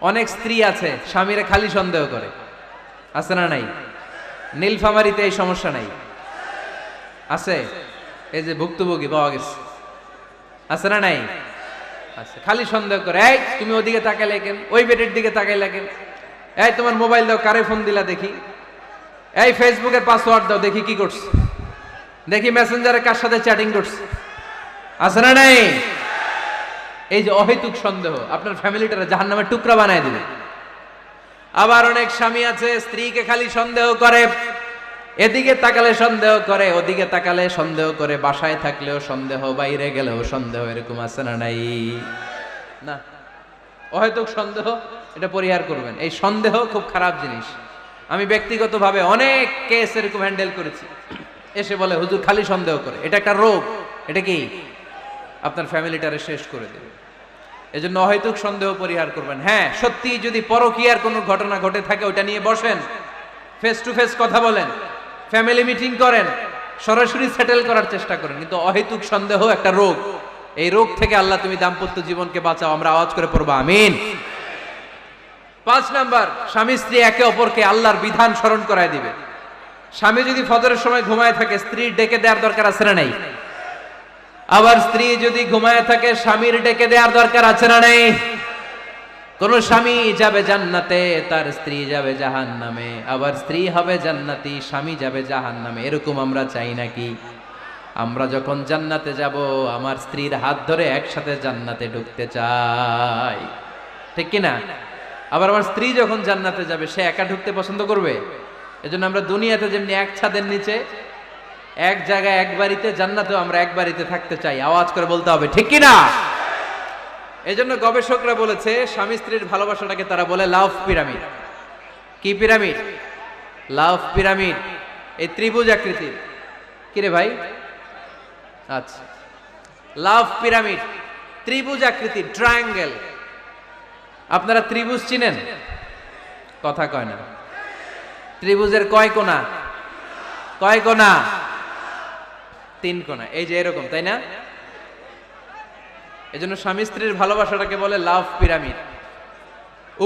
অনেক স্ত্রী আছে, স্বামীরা খালি সন্দেহ করে। আছে না নাই? নীলফামারিতে এই সমস্যা নাই। আছে? এই যে ভুক্তভোগী, পাওয়া গেছে। আছে না নাই? আছে, খালি সন্দেহ করে। এই, তুমি ওদিকে তাকাইলে কেন? ওই বেডের দিকে তাকাই কেন? এই, তোমার মোবাইল দাও, কারে ফোন দিলা দেখি? এই, ফেসবুকের পাসওয়ার্ড দাও, দেখি কি করছে। দেখি মেসেঞ্জারে কার সাথে চ্যাটিং করছে। আছে না নাই? এই যে অহেতুক সন্দেহ, আপনার ফ্যামিলিটারে জাহান নামে টুকরা বানায় দিবে। আবার অনেক স্বামী আছে, স্ত্রীকে খালি সন্দেহ করে, এদিকে তাকালে সন্দেহ করে, ওদিকে তাকালে সন্দেহ করে, বাসায় থাকলেও সন্দেহ, বাইরে গেলেও সন্দেহ, এরকম আছে না নাই? না। অহেতুক সন্দেহ, এটা পরিহার করবেন। এই সন্দেহ খুব খারাপ জিনিস। আমি ব্যক্তিগতভাবে অনেক কেস এরকম হ্যান্ডেল করেছি। এসে বলে, হুজুর, খালি সন্দেহ করে। এটা একটা রোগ। এটা কি? আপনার ফ্যামিলিটারে শেষ করে দেবে। এজন্য অহেতুক সন্দেহ পরিহার করবেন। হ্যাঁ সত্যি যদি পরকীয়ার কোনো ঘটনা ঘটে থাকে ওটা নিয়ে বসেন। ফেস টু ফেস কথা বলেন। ফ্যামিলি মিটিং করেন। সরাসরি সেটেল করার চেষ্টা করেন। কিন্তু অহেতুক সন্দেহ একটা রোগ। এই রোগ থেকে আল্লাহ তুমি দাম্পত্য জীবনকে বাঁচাও। আমরা আওয়াজ করে পড়ব, আমিন। পাঁচ নাম্বার, স্বামী স্ত্রী একে অপরকে আল্লাহর বিধান স্মরণ করায় দিবে। স্বামী যদি ফজরের সময় ঘুমায় থাকে স্ত্রীর ডেকে দেওয়ার দরকার আছে না নাই? আবার স্ত্রী যদি ঘুমায় থাকে, স্বামীর ডেকে দেওয়ার দরকার আছে না নেই? কোন স্বামী যাবে জান্নাতে, তার স্ত্রী যাবে জাহান নামে আবার স্ত্রী হবে জান্নাতি, স্বামী যাবে জাহান নামে এরকম আমরা চাই নাকি? আমরা যখন জান্নাতে যাব, আমার স্ত্রীর হাত ধরে একসাথে জান্নাতে ঢুকতে চাই। ঠিক কি না আবার আমার স্ত্রী যখন জান্নাতে যাবে, সে একা ঢুকতে পছন্দ করবে? এজন্য আমরা দুনিয়াতে যেমনি এক ছাদের নিচে এক জায়গায় এক বাড়িতে, জান্নাতেও আমরা এক বাড়িতে থাকতে চাই। আওয়াজ করে বলতে হবে, ঠিক কি না এজন্য গবেষকরা বলেছে, স্বামী স্ত্রীর ভালোবাসাটাকে তারা বলে লাভ পিরামিড। কি পিরামিড? Love pyramid. এই ত্রিভুজ আকৃতির। কিরে ভাই? আচ্ছা। Love pyramid. ত্রিভুজ আকৃতি ট্রায়াঙ্গেল। আপনারা ত্রিভুজ চিনেন? কথা কয় না। ত্রিভুজের কয় কোনা কয় কোনা তিন কোনা এই যে এরকম, তাই না? এজন্য স্বামী স্ত্রীর ভালোবাসাটাকে বলে লাভ পিরামিড।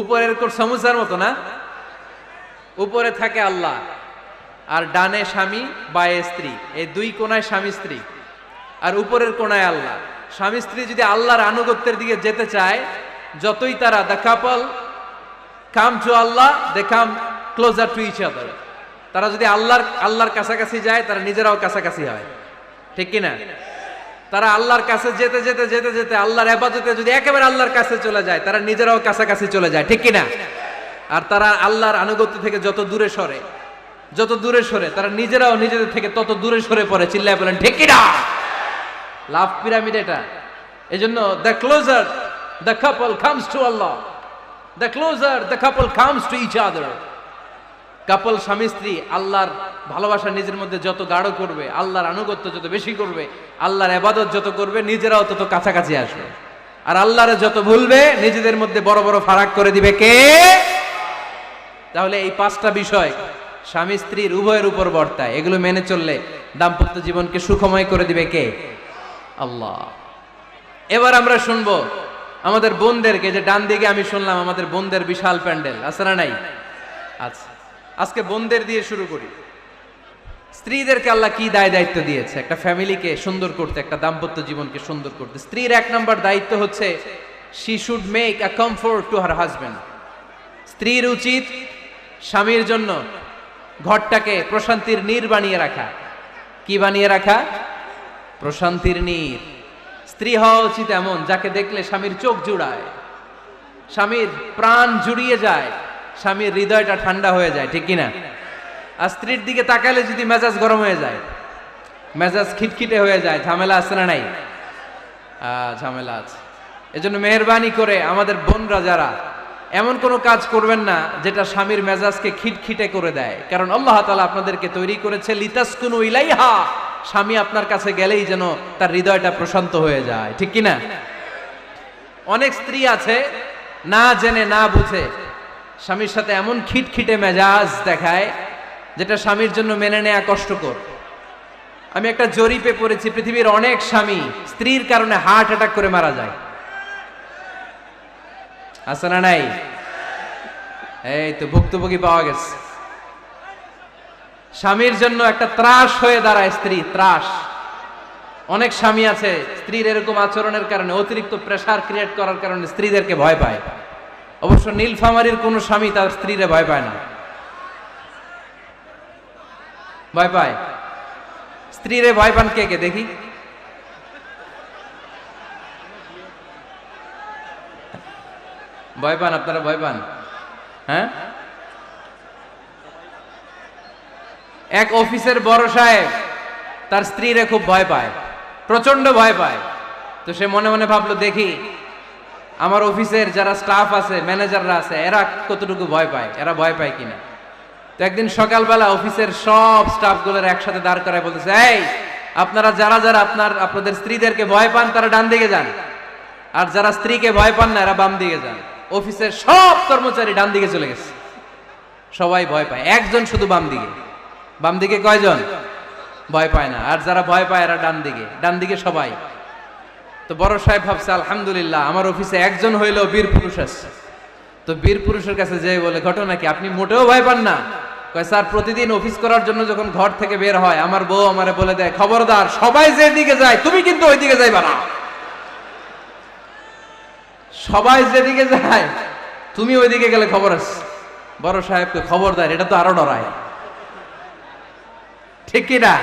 উপরের সমুচার মতো না? উপরে থাকে আল্লাহ, আর ডানে স্বামী, বায়ে স্ত্রী। এই দুই কোনায় স্বামী স্ত্রী, আর উপরের কোনায় আল্লাহ। স্বামী স্ত্রী যদি আল্লাহর আনুগত্যের দিকে যেতে চায়, যতই তারা the couple come to Allah they come closer to each other তারা যদি আল্লাহর আল্লাহর কাছাকাছি যায়, তারা নিজেরাও কাছাকাছি হয়। ঠিক কি না তারা আল্লাহর কাছে যেতে যেতে যেতে যেতে আল্লাহর হেফাজতে যদি একেবারে আল্লাহর কাছে চলে যায়, তারা নিজেরাও কাছাকাছি চলে যায়, ঠিক কি না আর তারা আল্লাহর আনুগত্য থেকে যত দূরে সরে, যত দূরে সরে, তারা নিজেরাও নিজেদের থেকে তত দূরে সরে পড়ে, চিল্লায় বলেন, ঠিক কি না লাভ পিরামিড এটা। এই জন্য the closer the couple comes to Allah the closer the couple comes to each other couple স্বামী স্ত্রী, আল্লাহর ভালোবাসা নিজের মধ্যে যত গাঢ় করবে, আল্লাহর আনুগত্য যত বেশি করবে, আল্লাহর এবাদত যত করবে, নিজেরাও তত কাছাকাছি আসবে। আর আল্লাহরে যত ভুলবে, নিজেদের মধ্যে বড় বড় ফারাক করে দিবে কে? তাহলে এই পাঁচটা বিষয় স্বামী স্ত্রীর উভয়ের উপর বর্তায়। এগুলো মেনে চললে দাম্পত্য জীবনকে সুখময় করে দিবে কে? আল্লাহ। এবার আমরা শুনব আমাদের বোনদেরকে, যে ডান দিকে আমি শুনলাম আমাদের বোনদের বিশাল প্যান্ডেল, আছে না নাই? আচ্ছা। আজকে বোনদের দিয়ে শুরু করি। স্ত্রীদেরকে আল্লাহ কি দায় দায়িত্ব দিয়েছে? একটা ফ্যামিলিকে সুন্দর করতে, একটা দাম্পত্য জীবনকে সুন্দর করতে। স্ত্রীর এক নম্বর দায়িত্ব হচ্ছে she should make a comfort to her husband স্ত্রীর উচিত স্বামীর জন্য ঘরটাকে প্রশান্তির নীর বানিয়ে রাখা। কি বানিয়ে রাখা? প্রশান্তির নীর। স্ত্রী হওয়া উচিত এমন, যাকে দেখলে স্বামীর চোখ জুড়ায়। স্বামীর প্রাণ জুড়িয়ে যায়। স্বামীর হৃদয়টা ঠান্ডা হয়ে যায়, ঠিক কিনা? আর স্ত্রীর দিকে তাকালে যদি মেজাজ গরম হয়ে যায়, মেজাজ খিটখিটে হয়ে যায়, ঝামেলা আছে না নাই? ঝামেলা আছে। এজন্য মেহরবানি করে আমাদের বোনরা যারা, এমন কোনো কাজ করবেন না যেটা স্বামীর মেজাজকে খিটখিটে করে দেয়। কারণ আল্লাহ তালা আপনাদেরকে তৈরি করেছে লিতাস লিতাসকুনু ইলাইহা। স্বামী আপনার কাছে গেলেই যেন তার হৃদয়টা প্রশান্ত হয়ে যায়, ঠিক কিনা? অনেক স্ত্রী আছে, না জেনে, না বুঝে স্বামীর সাথে এমন খিটখিটে মেজাজ দেখায়, যেটা স্বামীর জন্য মেনে নেয়া কষ্টকর। আমি একটা জরিপে পড়েছি, পৃথিবীর অনেক স্বামী স্ত্রীর কারণে হার্ট অ্যাটাক করে মারা যায়। আছে না নাই? এই তো ভুক্তভোগী পাওয়া গেছে। স্বামীর জন্য একটা ত্রাস হয়ে দাঁড়ায় স্ত্রী, ত্রাস। অনেক স্বামী আছে, স্ত্রীর এরকম আচরণের কারণে অতিরিক্ত প্রেসার ক্রিয়েট করার কারণে স্ত্রীদেরকে ভয় পায়। অবশ্য নীলফামারির কোন স্বামী তার স্ত্রীরে ভয় পায় না। ভয় পায়? স্ত্রীরে ভয় পান কে কে? দেখি। ভয় পান, আপনারা ভয় পান? হ্যাঁ? এক অফিসের বড় সাহেব তার স্ত্রীরে খুব ভয় পায় প্রচণ্ড ভয় পায়। তো সে মনে মনে ভাবলো, দেখি আমার অফিসের যারা স্টাফ আছে ম্যানেজাররা আছে, এরা কতটুকু ভয় পায়? এরা ভয় পায় কিনা? তো একদিন সকালবেলা অফিসের সব স্টাফগুলোর একসাথে দাঁড় করায় বলতেছে, এই, আপনারা যারা যারা আপনার, আপনাদের স্ত্রীদেরকে ভয় পান, তারা ডান দিকে যান। আর যারা স্ত্রীকে ভয় পান না, এরা বাম দিকে যান। অফিসের সব কর্মচারী ডান দিকে চলে গেছে। সবাই ভয় পায়। একজন শুধু বাম দিকে। বাম দিকে কয়জন? ভয় পায় না। আর যারা ভয় পায়, এরা ডান দিকে। ডান দিকে সবাই। তো বড় সাহেব ভাবছে, আলহামদুলিল্লাহ, আমার অফিসে একজন হইলেও বীর পুরুষ আসছে তো বীর পুরুষের কাছে যে বলে, ঘটনা কি? আপনি মোটেও ভয় পান না? স্যার, প্রতিদিন অফিস করার জন্য যখন ঘর থেকে বের হয়, আমার বউ আমারে বলে দেয়, খবরদার, সবাই যে দিকে যায়, তুমি কিন্তু ওই দিকে যাইবা না। সবাই যেদিকে যায়, তুমি ওইদিকে গেলে খবর আছে। বড় সাহেবকে খবর দেয় এটা তো আরও ডরায়। ঠিক কিনা